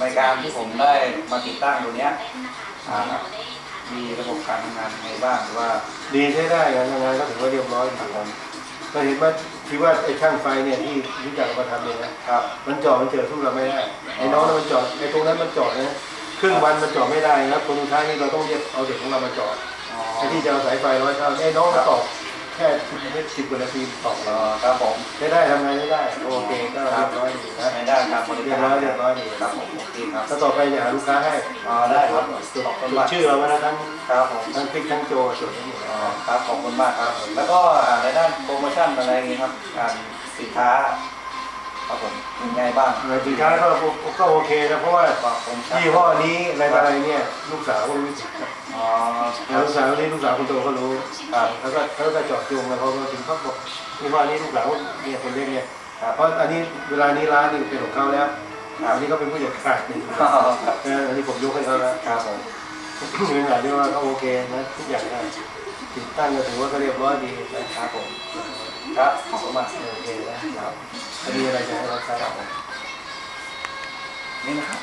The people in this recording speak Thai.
ในการที่ผมได้มาติดตั้งตัวเนี้ยอ่ามีระบบการทำงานยังไงบ้างหรือว่าดีใช้ได้นะทำงานก็ถือว่าเรียบร้อยครับผมก็เห็นว่าที่ว่าไอ้ช่างไฟเนี่ยที่รู้จักมาทำเนี่ยนะครับ มันจอดมันเจอทุกเราไม่ได้ไอ้น้องนั้นมันจอดไอ้ตรงนั้นมันจอดนะครึ่งวันมันจอดไม่ได้นะครับคนสุดท้ายนี่เราต้องเรียกเอาเด็กของเรามาจอดอ๋อไอ้ที่จะเอาสายไฟร้อยเข้าไอ้น้องมาตอบแค่สิบกว่านาทีตอบเอ่เราอครับผมใช้ได้ทำงานไม่ได้โอเคก็เรียบร้อยดีนะ เรียบร้อยเรียบร้อยดีครับผมโอเคครับถ้าต่อไปจะหาลูกค้าให้อ๋อได้ครับจดขอบคุณจดมาชื่อเราไว้นะทั้งครับผมทั้งคลิกทั้งโจจดไว้หมดอ๋อครับขอบคุณมากครับ แล้วก็ในด้านโปรโมชั่นอะไรอย่างงี้ครับการสินค้าครับผมเป็นไงบ้างสินค้าก็ก็โอเคนะเพราะว่ายี่ห้อนี้อะไรอะไรเนี่ยลูกสาวก็รู้จักอ๋อครัลูกสาวนี่ลูกสาวคนโตเขารู้ครับแล้วก็เขาก็จาะจงแล้วเขาก็ถึงเขาบอกยี่ห้อนี้ลูกสาวเนี่ยคนเล็กเนี่ย เพราะอันนี้เวลานี้ร้านนี่เป็นของเขาแล้วครับอันนี้ก็เป็นผู้จัดการนี่อ๋อครับเอออันนี้ผมยกให้เขาแล้วครับผมเป็นหลายที่ว่าเขาโอเคนะทุกอย่างได้ติดตั้งก็ถือว่าก็เรียบร้อยดีนะครับผมครับขอบคุณมากโอเคนะครับอันนี้อะไรจะให้เราใช้ครับผมนี่นะครับ